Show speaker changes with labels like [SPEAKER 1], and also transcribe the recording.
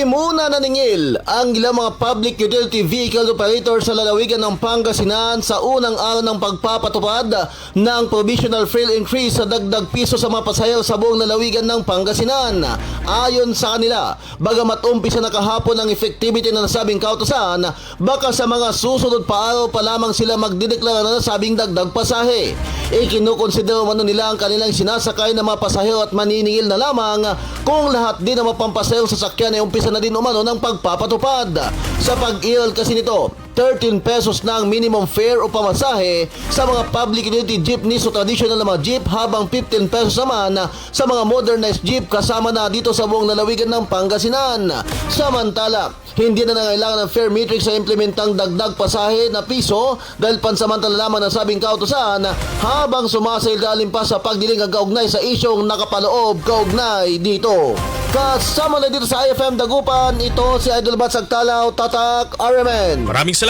[SPEAKER 1] Di muna naningil ang ilang mga public utility vehicle operator sa lalawigan ng Pangasinan sa unang araw ng pagpapatupad ng provisional fare increase sa dagdag piso sa mga pasahero sa buong lalawigan ng Pangasinan. Ayon sa kanila, bagamat umpisa na kahapon ang effectivity ng nasabing kautosan, baka sa mga susunod pa araw pa lamang sila magdideklara na nasabing dagdag pasahe. Ikinukonsidero man nila ang kanilang sinasakay na mga pasahero at maniningil na lamang kung lahat din ng mapampasahero sa sakyan ay umpisa na din umano ng pagpapatupad. Sa pag-iral kasi nito, 13 pesos na ang minimum fare o pamasahe sa mga public utility jeepneys o traditional na mga jeep habang 15 pesos naman sa mga modernized jeep kasama na dito sa buong lalawigan ng Pangasinan. Samantala, hindi na nangailangan ng fare matrix sa implementang dagdag pasahe na piso dahil pansamantala lamang ang sabing kautosan habang sumasailalim pa sa pagdiling ang kaugnay sa isyong nakapaloob kaugnay dito. Kasama na dito sa IFM Dagupan, ito si Idol Bat Sagtalaw, Tatak, RMN.
[SPEAKER 2] Maraming salamat.